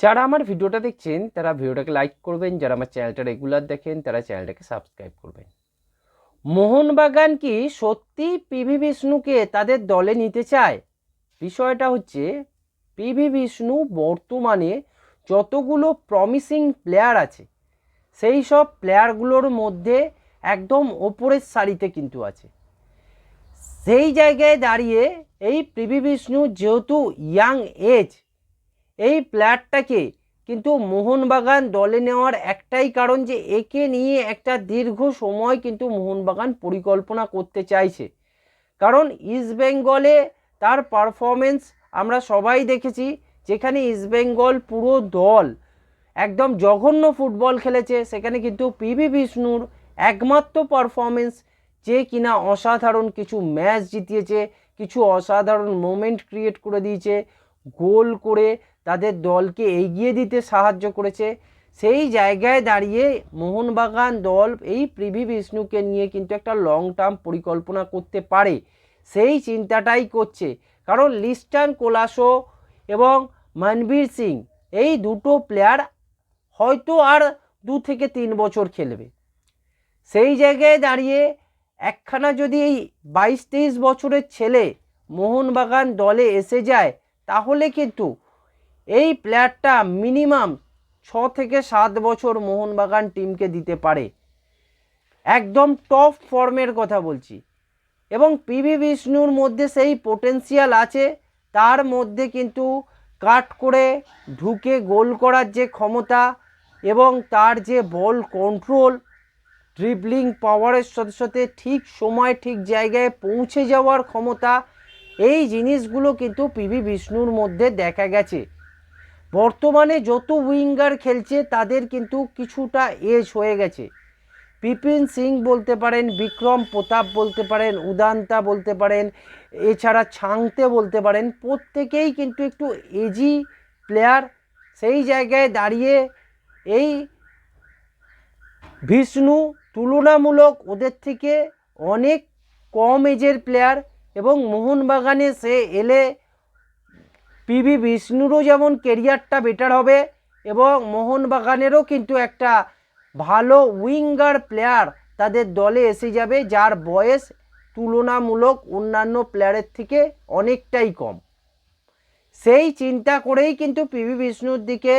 যারা আমার ভিডিওটা দেখছেন, তারা ভিডিওটাকে লাইক করবেন। যারা আমার চ্যানেলটা রেগুলার দেখেন, তারা চ্যানেলটাকে সাবস্ক্রাইব করবেন। মোহনবাগান কি সত্যি পিভি বিষ্ণুকে তাদের দলে নিতে চায়? বিষয়টা হচ্ছে পিভি বিষ্ণু বর্তমানে যতগুলো প্রমিসিং প্লেয়ার আছে, সেই সব প্লেয়ারগুলোর মধ্যে একদম ওপরের সারিতে কিন্তু আছে। সেই জায়গায় দাঁড়িয়ে এই পিভি বিষ্ণু যেহেতু ইয়াং এজ এই প্লেয়ারটাকে কিন্তু মোহনবাগান দলে নেওয়ার একটাই কারণ যে একে নিয়ে একটা দীর্ঘ সময় কিন্তু মোহনবাগান পরিকল্পনা করতে চাইছে। কারণ ইস্টবেঙ্গলে তার পারফরমেন্স আমরা সবাই দেখেছি, যেখানে ইস্টবেঙ্গল পুরো দল একদম জঘন্য ফুটবল খেলেছে, সেখানে কিন্তু পিভি বিষ্ণুর একমাত্র পারফরমেন্স যে কিনা অসাধারণ কিছু ম্যাচ জিতিয়েছে, কিছু অসাধারণ মোমেন্ট ক্রিয়েট করে দিয়েছে, গোল করে তাদের দলকে এগিয়ে দিতে সাহায্য করেছে। সেই জায়গায় দাঁড়িয়ে মোহনবাগান দল এই প্রিভি বিষ্ণুকে নিয়ে কিন্তু একটা লং টার্ম পরিকল্পনা করতে পারে। সেই চিন্তাটাই করছে। কারণ লিস্টান কোলাসো এবং মনবীর সিং এই দুটো প্লেয়ার হয়তো আর দু থেকে তিন বছর খেলবে। সেই জায়গায় দাঁড়িয়ে একখানা যদি এই বাইশ তেইশ বছরের ছেলে মোহনবাগান দলে এসে যায়, তাহলে কিন্তু এই প্লেয়ারটা মিনিমাম ছ থেকে সাত বছর মোহনবাগান টিমকে দিতে পারে। একদম টপ ফর্মের কথা বলছি। এবং পিভি বিষ্ণুর মধ্যে সেই পোটেন্সিয়াল আছে, তার মধ্যে কিন্তু কাট করে ঢুকে গোল করার যে ক্ষমতা এবং তার যে বল কন্ট্রোল ড্রিবলিং পাওয়ারের সাথে সাথে ঠিক সময়, ঠিক জায়গায় পৌঁছে যাওয়ার ক্ষমতা, এই জিনিসগুলো কিন্তু পিভি বিষ্ণুর মধ্যে দেখা গেছে। বর্তমানে যত উইঙ্গার খেলছে, তাদের কিন্তু কিছুটা এজ হয়ে গেছে। বিপিন সিং বলতে পারেন, বিক্রম প্রতাপ বলতে পারেন, উদান্তা বলতে পারেন, এছাড়া ছাংতে বলতে পারেন, প্রত্যেকেই কিন্তু একটু এজি প্লেয়ার সেই জায়গায় দাঁড়িয়ে এই বিষ্ণু তুলনামূলক ওদের থেকে অনেক কম এজের প্লেয়ার এবং মোহনবাগানে সে এলে পিভি বিষ্ণুরও যেমন কেরিয়ারটা বেটার হবে এবং মোহনবাগানেরও কিন্তু একটা ভালো উইঙ্গার প্লেয়ার তাদের দলে এসে যাবে, যার বয়স তুলনামূলক অন্যান্য প্লেয়ারের থেকে অনেকটাই কম। সেই চিন্তা করেই কিন্তু পিভি বিষ্ণুর দিকে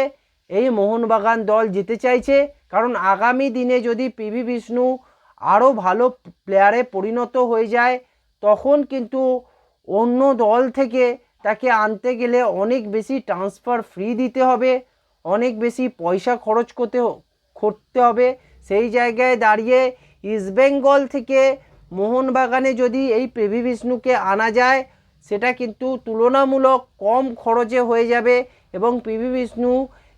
এই মোহনবাগান দল যেতে চাইছে, কারণ আগামী দিনে যদি পিভি বিষ্ণু আরও ভালো প্লেয়ারে পরিণত হয়ে যায়, তখন কিন্তু অন্য দল থেকে তাকে আনতে গেলে অনেক বেশি ট্রান্সফার ফ্রি দিতে হবে, অনেক বেশি পয়সা খরচ করতে করতে হবে। সেই জায়গায় দাঁড়িয়ে ইস্টবেঙ্গল থেকে মোহনবাগানে যদি এই পিভি বিষ্ণুকে আনা যায়, সেটা কিন্তু তুলনামূলক কম খরচে হয়ে যাবে এবং পিভি বিষ্ণু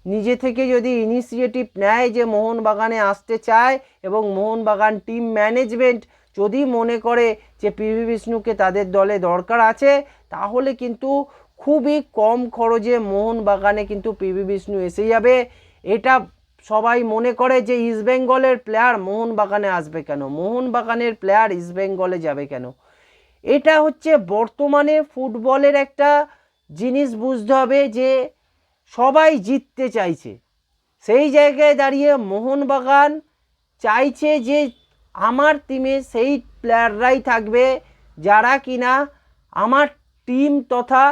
নিজে থেকে যদি ইনিশিয়েটিভ নেয় যে মোহনবাগানে আসতে চায় এবং মোহনবাগান টিম ম্যানেজমেন্ট যদি মনে করে যে পিভি বিষ্ণুকে তাদের দলে দরকার আছে, তাহলে কিন্তু খুবই কম খরচে মোহনবাগানে কিন্তু পিভি বিষ্ণু এসে যাবে। এটা সবাই মনে করে যে ইস্টবেঙ্গলের প্লেয়ার মোহনবাগানে আসবে কেন? মোহনবাগানের প্লেয়ার ইস্টবেঙ্গলে যাবে কেন? এটা হচ্ছে বর্তমানে ফুটবলের একটা জিনিস বুঝতে হবে যে সবাই জিততে চাইছে। সেই জায়গায় দাঁড়িয়ে মোহনবাগান চাইছে যে আমার টিমে সেই প্লেয়াররাই থাকবে, যারা কিনা আমার টিম তথা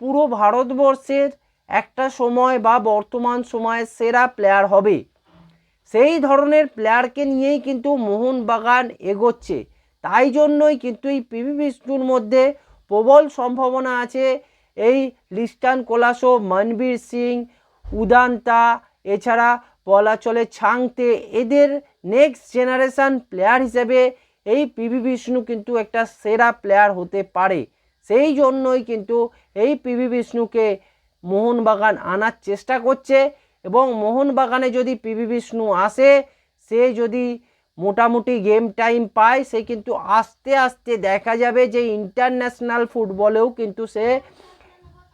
পুরো ভারতবর্ষের একটা সময় বা বর্তমান সময়ে সেরা প্লেয়ার হবে। সেই ধরনের প্লেয়ারকে নিয়েই কিন্তু মোহনবাগান এগোচ্ছে। তাই জন্যই কিন্তু এই পিভি বিষ্ণুর মধ্যে প্রবল সম্ভাবনা আছে এই লিস্টান কোলাসো, মনবীর সিং, উদান্তা, এছাড়া বলা চলে ছাংতে, এদের নেক্সট জেনারেশান প্লেয়ার হিসেবে এই পিভি বিষ্ণু কিন্তু একটা সেরা প্লেয়ার হতে পারে। সেই জন্যই কিন্তু এই পিভি বিষ্ণুকে মোহনবাগান আনার চেষ্টা করছে এবং মোহনবাগানে যদি পিভি বিষ্ণু আসে, সে যদি মোটামুটি গেম টাইম পায়, সে কিন্তু আস্তে আস্তে দেখা যাবে যে ইন্টারন্যাশনাল ফুটবলেও কিন্তু সে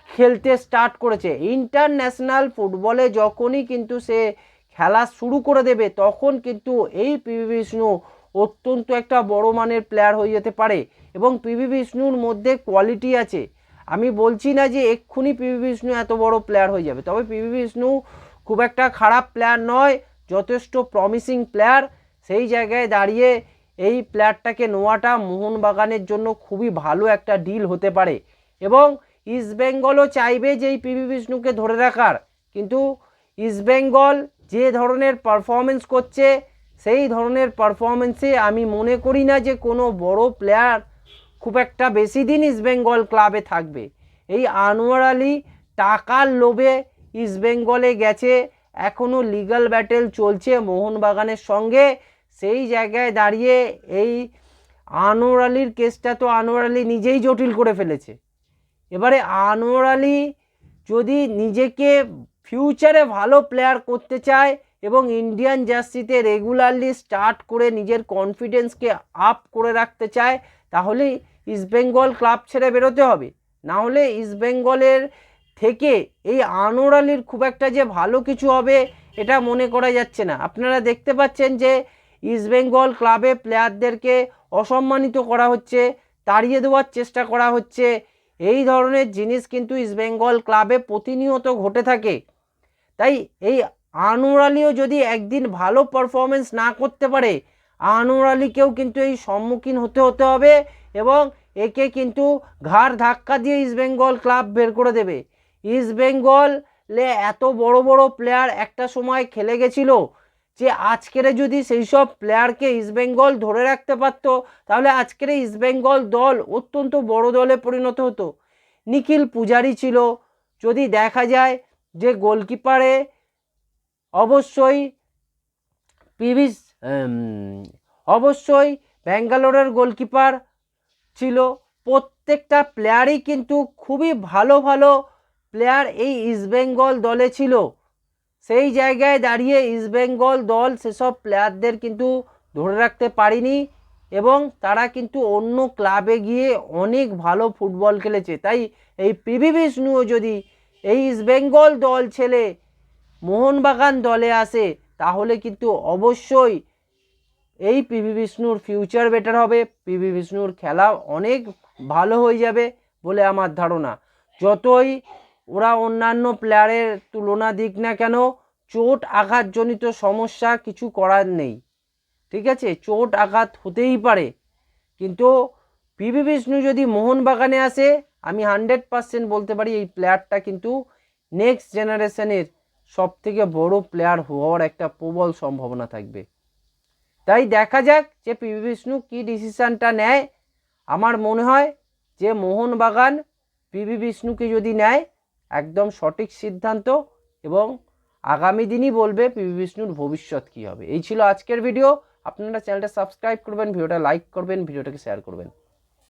খেলতে স্টার্ট করেছে। ইন্টারন্যাশনাল ফুটবলে যখনই কিন্তু সে খেলা শুরু করে দেবে, তখন কিন্তু এই পিভি বিষ্ণু অত্যন্ত একটা বড় মানের প্লেয়ার হয়ে যেতে পারে এবং পিভি বিষ্ণুর মধ্যে কোয়ালিটি আছে। আমি বলছি না যে এক্ষুনি পিভি বিষ্ণু এত বড় প্লেয়ার হয়ে যাবে, তবে পিভি বিষ্ণু খুব একটা খারাপ প্লেয়ার নয়, যথেষ্ট প্রমিসিং প্লেয়ার সেই জায়গায় দাঁড়িয়ে এই প্লেয়ারটাকে নেওয়াটা মোহনবাগানের জন্য খুবই ভালো একটা ডিল হতে পারে। এবং ইস্টবেঙ্গলও চাইবে যে এই পিভি বিষ্ণুকে ধরে রাখার। কিন্তু ইস্টবেঙ্গল যে ধরনের পারফরমেন্স করছে, সেই ধরনের পারফরমেন্সে আমি মনে করি না যে কোনো বড় প্লেয়ার খুব একটা বেশি দিন ইস্টবেঙ্গল ক্লাবে থাকবে। এই আনোয়ার আলী টাকার লোভে ইস্টবেঙ্গলে গেছে এখনও লিগাল ব্যাটেল চলছে মোহনবাগানের সঙ্গে। সেই জায়গায় দাঁড়িয়ে এই আনোয়ার আলীর কেসটা তো আনোয়ার আলী নিজেই জটিল করে ফেলেছে। এবারে আনোয়ার আলী যদি নিজেকে ফিউচারে ভালো প্লেয়ার করতে চায় এবং ইন্ডিয়ান জার্সিতে রেগুলারলি স্টার্ট করে নিজের কনফিডেন্সকে আপ করে রাখতে চায়, তাহলে ইস্টবেঙ্গল ক্লাব ছেড়ে বেরোতে হবে। না হলে ইস্টবেঙ্গলের থেকে এই আনোয়ার আলীর খুব একটা যে ভালো কিছু হবে এটা মনে করা যাচ্ছে না। আপনারা দেখতে পাচ্ছেন যে ইস্টবেঙ্গল ক্লাবে প্লেয়ারদেরকে অসম্মানিত করা হচ্ছে, তাড়িয়ে দেওয়ার চেষ্টা করা হচ্ছে। এই ধরনের জিনিস কিন্তু ইস্টবেঙ্গল ক্লাবে প্রতিনিয়ত ঘটে থাকে। তাই এই আনোয়ার আলীও যদি একদিন ভালো পারফরমেন্স না করতে পারে আনোয়ার আলীকেও কিন্তু এই সম্মুখীন হতে হতে হবে এবং একে কিন্তু ঘাড় ধাক্কা দিয়ে ইস্টবেঙ্গল ক্লাব বের করে দেবে। ইস্টবেঙ্গলে এত বড় বড় প্লেয়ার একটা সময় খেলে গেছিল যে আজকের যদি সেই সব প্লেয়ারকে ইস্টবেঙ্গল ধরে রাখতে পারতো, তাহলে আজকের ইস্টবেঙ্গল দল অত্যন্ত বড় দলে পরিণত হতো। নিখিল পূজারি ছিল। যদি দেখা যায় যে গোলকিপারে অবশ্যই পিভি অবশ্যই ব্যাঙ্গালোরের গোলকিপার ছিল। প্রত্যেকটা প্লেয়ারই কিন্তু খুবই ভালো ভালো প্লেয়ার এই ইস্টবেঙ্গল দলে ছিল। সেই জায়গায় দাঁড়িয়ে ইস্টবেঙ্গল দল সেসব প্লেয়ারদের কিন্তু ধরে রাখতে পারিনি এবং তারা কিন্তু অন্য ক্লাবে গিয়ে অনেক ভালো ফুটবল খেলেছে। তাই এই পিভি বিষ্ণুও যদি এই ইস্টবেঙ্গল দল ছেলে মোহনবাগান দলে আসে, তাহলে কিন্তু অবশ্যই এই পিভি বিষ্ণুর ফিউচার বেটার হবে। পিভি বিষ্ণুর খেলা অনেক ভালো হয়ে যাবে বলে আমার ধারণা। যতই ওরা অন্যান্য প্লেয়ারের তুলনা দিক না কেন, চোট আঘাতজনিত সমস্যা কিছু করার নেই। ঠিক আছে? চোট আঘাত হতেই পারে। কিন্তু পিভি বিষ্ণু যদি মোহনবাগানে আসে, আমি হান্ড্রেড পারসেন্ট বলতে পারি এই প্লেয়ারটা কিন্তু নেক্সট জেনারেশনের সব থেকে বড় প্লেয়ার হওয়ার একটা প্রবল সম্ভাবনা থাকবে। তাই দেখা যাক যে পিভি বিষ্ণু কী ডিসিশানটা নেয়। আমার মনে হয় যে মোহনবাগান পিভি বিষ্ণুকে যদি নেয় একদম সঠিক সিদ্ধান্ত এবং আগামী দিনই বলবে পি বিষ্ণুর ভবিষ্যৎ কী হবে। এই ছিল আজকের ভিডিও। আপনারা চ্যানেলটা সাবস্ক্রাইব করবেন, ভিডিওটা লাইক করবেন, ভিডিওটাকে শেয়ার করবেন।